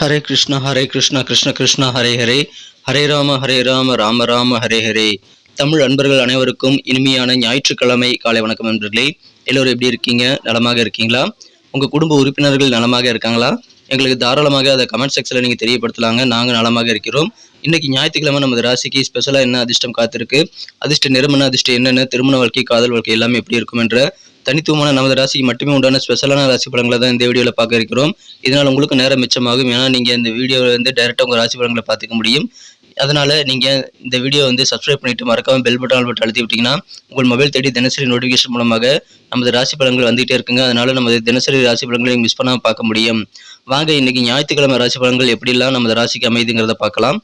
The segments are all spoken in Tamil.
ஹரே கிருஷ்ணா ஹரே கிருஷ்ணா கிருஷ்ண கிருஷ்ணா ஹரே ஹரே. ஹரே ராம ஹரே ராம ராம ராம ஹரே ஹரே. தமிழ் அன்பர்கள் அனைவருக்கும் இனிமையான ஞாயிற்றுக்கிழமை காலை வணக்கம் நண்பர்களே. எல்லோரும் எப்படி இருக்கீங்க? நலமாக இருக்கீங்களா? உங்கள் குடும்ப உறுப்பினர்கள் நலமாக இருக்காங்களா? எங்களுக்கு தாராளமாக அதை கமெண்ட் செக்ஷனில் நீங்கள் தெரியப்படுத்தலாங்க. நாங்கள் நலமாக இருக்கிறோம். இன்னைக்கு ஞாயிற்றுக்கிழமை நமது ராசிக்கு ஸ்பெஷலாக என்ன அதிர்ஷ்டம் காத்திருக்கு? அதிர்ஷ்ட நிறுவன அதிர்ஷ்டம் என்னென்ன? திருமண வாழ்க்கை காதல் வாழ்க்கை எல்லாமே எப்படி இருக்கும் என்ற தனித்துவமான நமது ராசிக்கு மட்டுமே உண்டான ஸ்பெஷலான ராசி பலன்களை தான் இந்த வீடியோவில் பார்க்க இருக்கிறோம். இதனால் உங்களுக்கு நேரம் மிச்சமாகும். ஏன்னா நீங்கள் இந்த வீடியோவில் வந்து டைரெக்டாக உங்கள் ராசி பலன்களை பார்த்துக்க முடியும். அதனால் நீங்கள் இந்த வீடியோ வந்து சப்ஸ்கிரைப் பண்ணிட்டு மறக்காமல் பெல் பட்டன் பட்டன் அழுத்தி விட்டிங்கன்னா உங்கள் மொபைல் தேடி தினசரி நோட்டிஃபிகேஷன் மூலமாக நமது ராசி பலன்கள் வந்துகிட்டே இருக்குங்க. அதனால் நமது தினசரி ராசி பலன்களை மிஸ் பண்ணாமல் பார்க்க முடியும். வாங்க இன்னைக்கு ஞாயிற்றுக்கிழமை ராசி பலன்கள் எப்படிலாம் நமது ராசிக்கு அமைதுங்கிறத பார்க்கலாம்.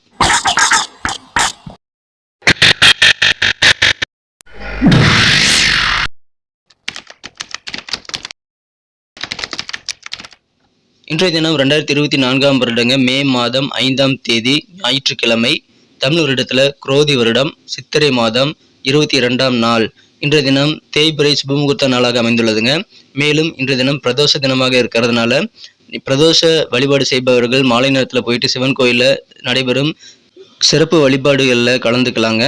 இன்றைய தினம் ரெண்டாயிரத்தி இருபத்தி நான்காம் வருடங்க மே மாதம் ஐந்தாம் தேதி ஞாயிற்றுக்கிழமை தமிழ் வருடத்தில் குரோதி வருடம் சித்திரை மாதம் இருபத்தி இரண்டாம் நாள். இன்றைய தினம் தேய்பிரை சுபமுகூர்த்த நாளாக அமைந்துள்ளதுங்க. மேலும் இன்றைய தினம் பிரதோஷ தினமாக இருக்கிறதுனால பிரதோஷ வழிபாடு செய்பவர்கள் மாலை நேரத்தில் போயிட்டு சிவன் கோயிலில் நடைபெறும் சிறப்பு வழிபாடுகளில் கலந்துக்கலாங்க.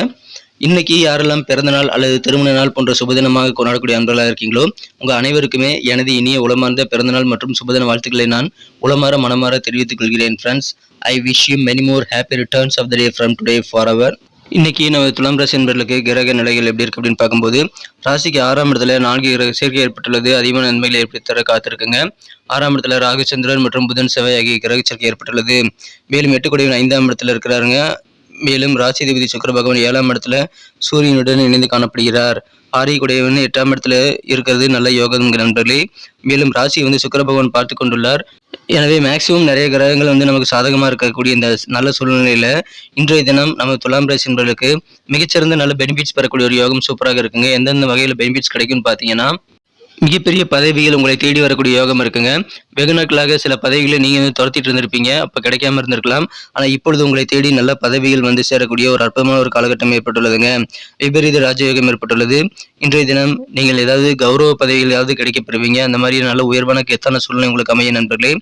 இன்னைக்கு யாரெல்லாம் பிறந்தநாள் அல்லது திருமண நாள் போன்ற சுபதினமாக கொண்டாடக்கூடிய அன்பர்களாக இருக்கீங்களோ உங்கள் அனைவருக்குமே எனது இனிய உளமார்ந்த பிறந்தநாள் மற்றும் சுபதின வாழ்த்துக்களை நான் உளமாற மனமாற தெரிவித்துக் கொள்கிறேன். Friends I wish you many more happy returns of the day from today for our இன்னைக்கு நம்ம துலாம் ராசி என்பர்களுக்கு கிரக நிலைகள் எப்படி இருக்கு அப்படின்னு பார்க்கும்போது ராசிக்கு ஆறாம் இடத்துல நான்கு கிரக சேர்க்கை ஏற்பட்டுள்ளது அதிகமான நன்மைகளை ஏற்படுத்தி தர காத்திருக்குங்க. ஆறாம் இடத்துல ராகுச்சந்திரன் மற்றும் புதன் செவ்வாய் ஆகிய கிரக சேர்க்கை ஏற்பட்டுள்ளது. மேலும் எட்டு கோடியின் ஐந்தாம் இடத்துல இருக்கிறாருங்க. மேலும் ராசிதிபதி சுக்கர பகவான் ஏழாம் இடத்துல சூரியனுடன் இணைந்து காணப்படுகிறார். ஆரியக்குடையவன் எட்டாம் இடத்துல இருக்கிறது நல்ல யோகம் நண்பர்களே. மேலும் ராசியை வந்து சுக்கர பகவான் பார்த்து கொண்டுள்ளார். எனவே மேக்சிமம் நிறைய கிரகங்கள் வந்து நமக்கு சாதகமாக இருக்கக்கூடிய இந்த நல்ல சூழ்நிலையில் இன்றைய தினம் நம்ம துலாம் ராசி என்பவர்களுக்கு மிகச்சிறந்த நல்ல பெனிஃபிட்ஸ் பெறக்கூடிய ஒரு யோகம் சூப்பராக இருக்குங்க. எந்தெந்த வகையில் பெனிஃபிட்ஸ் கிடைக்கும்னு பார்த்தீங்கன்னா மிகப்பெரிய பதவிகள் உங்களை தேடி வரக்கூடிய யோகம் இருக்குங்க. வெகு நாட்களாக சில பதவிகளை நீங்கள் வந்து துரத்திட்டு இருந்திருப்பீங்க. அப்போ கிடைக்காம இருந்திருக்கலாம். ஆனால் இப்பொழுது உங்களை தேடி நல்ல பதவிகள் வந்து சேரக்கூடிய ஒரு அற்புதமான ஒரு காலகட்டம் ஏற்பட்டுள்ளதுங்க. விபரீத ராஜயோகம் ஏற்பட்டுள்ளது. இன்றைய தினம் நீங்கள் ஏதாவது கௌரவ பதவிகள் ஏதாவது கிடைக்கப்பெறுவீங்க அந்த மாதிரி நல்ல உயர்வான கெத்தான சூழ்நிலை உங்களுக்கு அமைய நண்பர்களே.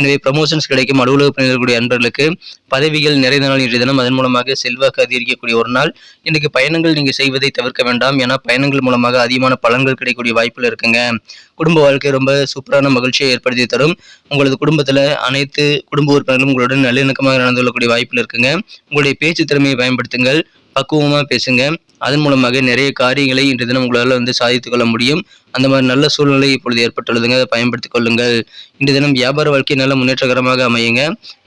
எனவே ப்ரமோஷன்ஸ் கிடைக்கும். அலுவலக பணியாளர்களுடைய நண்பர்களுக்கு பதவிகள் நிறைந்த நாள் இன்றைய தினம். அதன் மூலமாக செல்வாக்கு அதிகரிக்கக்கூடிய ஒரு நாள். இன்றைக்கு பயணங்கள் நீங்கள் செய்வதை தவிர்க்க வேண்டாம். ஏன்னா பயணங்கள் மூலமாக அதிகமான பலன்கள் கிடைக்கக்கூடிய வாய்ப்புகள் இருக்குங்க. குடும்ப வாழ்க்கை ரொம்ப சூப்பரான மகிழ்ச்சியை ஏற்படுத்தி தரும். உங்களது குடும்பத்தில் அனைத்து குடும்ப உறுப்பினர்களும் உங்களுடன் நல்லிணக்கமாக நடந்து கொள்ளக்கூடிய வாய்ப்பில் இருக்குங்க. உங்களுடைய பேச்சு திறமையை பயன்படுத்துங்கள் பக்குவமாக பேசுங்க. அதன் மூலமாக நிறைய காரியங்களை இன்று தினம் உங்களால் வந்து சாதித்துக் கொள்ள முடியும். அந்த மாதிரி நல்ல சூழ்நிலை இப்பொழுது ஏற்பட்டுள்ளதுங்க. அதை பயன்படுத்திக் கொள்ளுங்கள். இன்றைய தினம் வியாபார வாழ்க்கை நல்ல முன்னேற்றகரமாக அமையுங்க.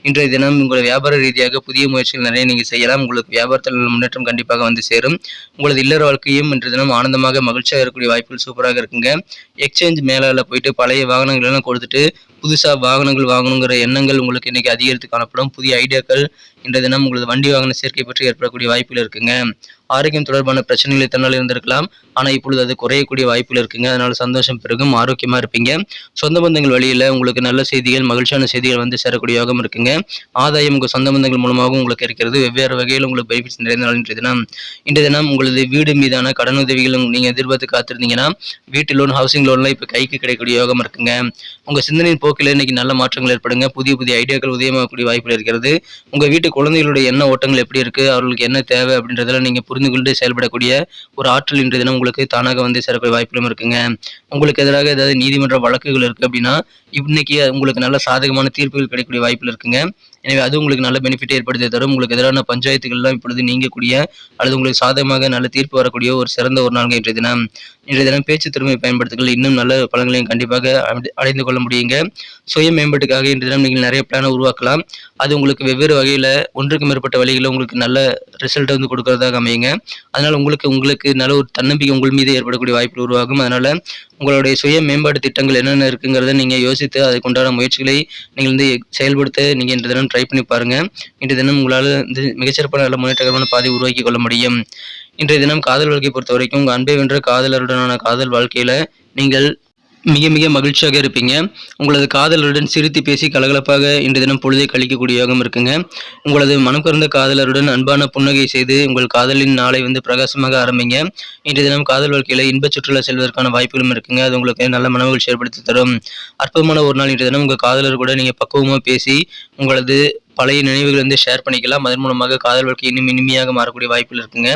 இன்றைய தினம் உங்கள் வியாபார ரீதியாக புதிய முயற்சிகள் நிறைய நீங்கள் செய்யலாம். உங்களுக்கு வியாபாரத்தில் முன்னேற்றம் கண்டிப்பாக வந்து சேரும். உங்களது இல்லற வாழ்க்கையும் இன்றைய தினம் ஆனந்தமாக மகிழ்ச்சியாக இருக்கக்கூடிய வாய்ப்புகள் சூப்பராக இருக்குங்க. எக்ஸ்சேஞ்ச் மேலாளர் போயிட்டு பழைய வாகனங்கள் எல்லாம் கொடுத்துட்டு புதுசாக வாகனங்கள் வாங்கணுங்கிற எண்ணங்கள் உங்களுக்கு இன்றைக்கி அதிகரித்து காணப்படும். புதிய ஐடியாக்கள் இன்றைய தினம் உங்களது வண்டி வாகன சேர்க்கை பற்றி ஏற்படக்கூடிய வாய்ப்புகள் இருக்குங்க. ஆரோக்கியம் தொடர்பான பிரச்சனைகள் தன்னால் இருந்திருக்கலாம். ஆனால் இப்பொழுது அது குறையக்கூடிய வாய்ப்புகள் இருக்குங்க. அதனால சந்தோஷம் பெருகும் ஆரோக்கியமாக இருப்பீங்க. சொந்த பந்தங்கள் வழியில் உங்களுக்கு நல்ல செய்திகள் மகிழ்ச்சியான செய்திகள் வந்து சேரக்கூடிய யோகம் இருக்குங்க. ஆதாயம் உங்கள் சொந்த பந்தங்கள் மூலமாகவும் உங்களுக்கு இருக்கிறது. வெவ்வேறு வகையில் உங்களுக்கு பெனிஃபிட்ஸ் நிறைந்த நாள் இன்றைய தினம். இன்றைய தினம் உங்களது வீடு மீதான கடன் உதவிகள் நீங்கள் எதிர்பார்த்து காத்திருந்தீங்கன்னா வீட்டு லோன் ஹவுசிங் லோன்லாம் இப்போ கைக்கு கிடைக்கக்கூடிய யோகம் இருக்குங்க. உங்கள் சிந்தனையின் போக்கில் இன்னைக்கு நல்ல மாற்றங்கள் ஏற்படுங்க. புதிய புதிய ஐடியாக்கள் உதயமாகக்கூடிய வாய்ப்புகள் இருக்கிறது. உங்கள் வீட்டு குழந்தைகளுடைய என்ன ஓட்டங்கள் எப்படி இருக்குது அவர்களுக்கு என்ன தேவை அப்படின்றதெல்லாம் நீங்கள் புரிந்து கொண்டு செயல்படக்கூடிய ஒரு ஆற்றல் இன்றைய தினம் உங்களுக்கு தானாக வந்து சேரக்கூடிய வாய்ப்புகளும் இருக்குங்க. உங்களுக்கு எதிராக ஏதாவது நீதிமன்ற வழக்குகள் இருக்குது அப்படின்னா இன்னைக்கு உங்களுக்கு நல்ல சாதகமான தீர்ப்புகள் கிடைக்கக்கூடிய வாய்ப்புகள் இருக்குங்க. எனவே அது உங்களுக்கு நல்ல பெனிஃபிட் ஏற்படுத்தி தரும். உங்களுக்கு எதிரான பஞ்சாயத்துகள்லாம் இப்பொழுது நீங்கக்கூடிய அல்லது உங்களுக்கு சாதகமாக நல்ல தீர்ப்பு வரக்கூடிய ஒரு சிறந்த ஒரு நாள் இன்றைய தினம். இன்றைய தினம் பேச்சு திறமை பயன்படுத்துங்கள். இன்னும் நல்ல பலன்களையும் கண்டிப்பாக அடை- அடைந்து கொள்ள முடியுங்க. சுய மேம்பாட்டுக்காக இன்றைய தினம் நீங்கள் நிறைய பிளானை உருவாக்கலாம். அது உங்களுக்கு வெவ்வேறு வகையில் ஒன்றுக்கு மேற்பட்ட வழிகளில் உங்களுக்கு நல்ல ரிசல்ட் வந்து கொடுக்கறதாக அமையுங்க. அதனால் உங்களுக்கு உங்களுக்கு நல்ல ஒரு தன்னம்பிக்கை உங்கள் மீது ஏற்படக்கூடிய வாய்ப்பு உருவாகும். அதனால் உங்களுடைய சுய மேம்பாட்டு திட்டங்கள் என்னென்ன இருக்குங்கிறத நீங்கள் யோசித்து அதுக்குண்டான முயற்சிகளை நீங்கள் வந்து செயல்படுத்த நீங்கள் இன்று தினம் ட்ரை பண்ணி பாருங்க இன்றைய தினம் உங்களால் வந்து மிகச்சிறப்பான நல்ல முன்னேற்றகரமான பாதை உருவாக்கி கொள்ள முடியும். இன்றைய தினம் காதல் வாழ்க்கையை பொறுத்த வரைக்கும் உங்கள் அன்பை வென்ற காதலருடனான காதல் வாழ்க்கையில நீங்கள் மிக மிக மகிழ்ச்சியாக இருப்பீங்க. உங்களது காதலருடன் சிரித்து பேசி கலகலப்பாக இன்று தினம் பொழுதை கழிக்கக்கூடியவாகவும் இருக்குங்க. உங்களது மனம் கறந்த காதலருடன் அன்பான புன்னகை செய்து உங்கள் காதலின் நாளை வந்து பிரகாசமாக ஆரம்பிங்க. இன்று தினம் காதல் வாழ்க்கையில் இன்ப சுற்றுலா செல்வதற்கான வாய்ப்புகளும் இருக்குங்க. அது உங்களுக்கு நல்ல மனமகிழ்ச்சி ஏற்படுத்தி தரும். அற்புதமான ஒரு நாள் இன்று தினம் உங்கள் காதலர் கூட நீங்கள் பக்குவமாக பேசி உங்களது பழைய நினைவுகள் வந்து ஷேர் பண்ணிக்கலாம். அதன் மூலமாக காதல் வாழ்க்கை இன்னும் இனிமையாக மாறக்கூடிய வாய்ப்புகள் இருக்குங்க.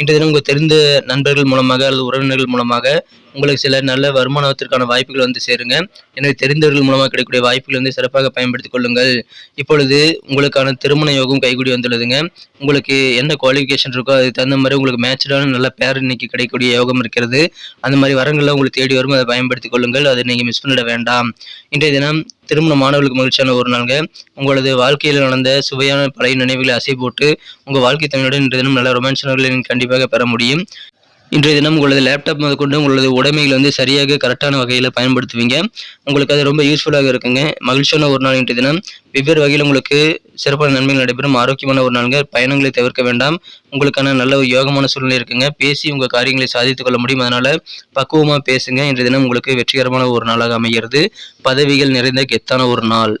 இன்று தினம் உங்கள் தெரிந்த நண்பர்கள் மூலமாக அல்லது உறவினர்கள் மூலமாக உங்களுக்கு சில நல்ல வருமானத்திற்கான வாய்ப்புகள் வந்து சேருங்க. எனவே தெரிந்தவர்கள் மூலமாக கிடைக்கக்கூடிய வாய்ப்புகள் வந்து சிறப்பாக பயன்படுத்திக் கொள்ளுங்கள். இப்பொழுது உங்களுக்கான திருமண யோகம் கைகூடி வந்துள்ளதுங்க. உங்களுக்கு என்ன குவாலிஃபிகேஷன் இருக்கோ அதுக்கு தகுந்த மாதிரி உங்களுக்கு மேட்சான நல்ல பேர் இன்னைக்கு கிடைக்கக்கூடிய யோகம் இருக்கிறது. அந்த மாதிரி வரங்கள்லாம் உங்களுக்கு தேடி வரும் அதை பயன்படுத்திக் கொள்ளுங்கள். அதை நீங்கள் மிஸ் பண்ணிட வேண்டாம். இன்றைய தினம் திருமண மாணவர்களுக்கு மகிழ்ச்சியான ஒரு நாளுங்க. உங்களது வாழ்க்கையில் நடந்த சுவையான பழைய நினைவுகளை அசை போட்டு உங்கள் வாழ்க்கை தமிழுடன் இன்றைய தினம் நல்ல ரொமான்ஸ் நீங்கள் கண்டிப்பாக பெற முடியும். இன்றைய தினம் உங்களது லேப்டாப் முதற்கொண்டு உங்களது உடைமைகளை வந்து சரியாக கரெக்டான வகையில் பயன்படுத்துவீங்க. உங்களுக்கு அது ரொம்ப யூஸ்ஃபுல்லாக இருக்குங்க. மகிழ்ச்சியான ஒரு நாள் இன்றைய தினம். வெவ்வேறு வகையில் உங்களுக்கு சிறப்பான நன்மைகள் நடைபெறும். ஆரோக்கியமான ஒரு நாளுங்க. பயணங்களை தவிர்க்க வேண்டாம். உங்களுக்கான நல்ல ஒரு யோகமான சூழ்நிலை இருக்குங்க. பேசி உங்கள் காரியங்களை சாதித்துக் கொள்ள முடியும். அதனால் பக்குவமாக பேசுங்க. இன்றைய தினம் உங்களுக்கு வெற்றிகரமான ஒரு நாளாக அமைகிறது. பதவிகள் நிறைந்த கெத்தான ஒரு நாள்.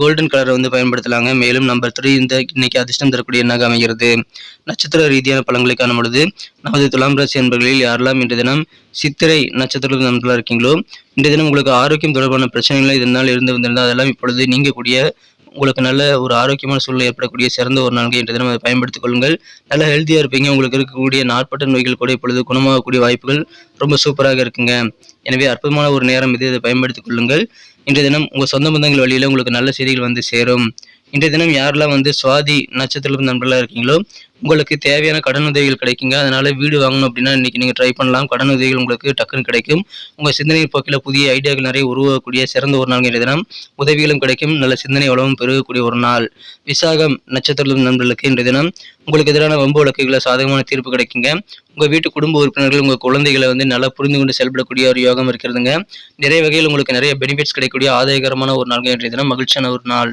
கோல்டன் கலரை வந்து பயன்படுத்தலாங்க. மேலும் நம்பர் த்ரீ இந்த இன்னைக்கு அதிர்ஷ்டம் தரக்கூடிய எண்ணாக அமைகிறது? நட்சத்திர ரீதியான பழங்களை காணும் பொழுது நமது துலாம் ராசி என்பர்களில் யாரெல்லாம் இன்றைய தினம் சித்திரை நட்சத்திரத்தில் நண்பர்களாக இருக்கீங்களோ இன்றைய தினம் உங்களுக்கு ஆரோக்கியம் தொடர்பான பிரச்சனைகள் இதனால் இருந்து வந்திருந்தால் அதெல்லாம் இப்பொழுது நீங்கக்கூடிய உங்களுக்கு நல்ல ஒரு ஆரோக்கியமான சூழ்நிலை ஏற்படக்கூடிய சிறந்த ஒரு நான்கு இன்றைய தினம் அதை பயன்படுத்திக் கொள்ளுங்கள். நல்ல ஹெல்த்தியாக இருப்பீங்க. உங்களுக்கு இருக்கக்கூடிய நாட்பட்ட நோய்கள் கூட இப்பொழுது குணமாகக்கூடிய வாய்ப்புகள் ரொம்ப சூப்பராக இருக்குங்க. எனவே அற்புதமான ஒரு நேரம் இது. இதை பயன்படுத்திக் கொள்ளுங்கள். இன்றைய தினம் உங்கள் சொந்த பந்தங்கள் வழியில் உங்களுக்கு நல்ல செய்திகள் வந்து சேரும். இன்றைய தினம் யாரெல்லாம் வந்து சுவாதி நட்சத்திரம் நண்பர்களாக இருக்கீங்களோ உங்களுக்கு தேவையான கடன் உதவிகள் கிடைக்குங்க. அதனால வீடு வாங்கணும் அப்படின்னா இன்றைக்கி நீங்கள் ட்ரை பண்ணலாம். கடன் உதவிகள் உங்களுக்கு டக்குன்னு கிடைக்கும். உங்கள் சிந்தனை போக்கில் புதிய ஐடியாக்கள் நிறைய உருவாகக்கூடிய சிறந்த ஒரு நாள் இன்றைய தினம். உதவிகளும் கிடைக்கும். நல்ல சிந்தனை வளமும் பெருகக்கூடிய ஒரு நாள். விசாகம் நட்சத்திரம் நண்பர்களுக்கு இன்றைய தினம் உங்களுக்கு எதிரான வம்பு வழக்குகளை சாதகமான தீர்ப்பு கிடைக்குங்க. உங்கள் வீட்டு குடும்ப உறுப்பினர்கள் உங்கள் குழந்தைகளை வந்து நல்லா புரிந்து கொண்டு செயல்படக்கூடிய ஒரு யோகம் இருக்கிறதுங்க. நிறைய வகையில் உங்களுக்கு நிறைய பெனிஃபிட்ஸ் கிடைக்கக்கூடிய ஆதாயகரமான ஒரு நாள் இன்றைய தினம். மகிழ்ச்சியான ஒரு நாள்.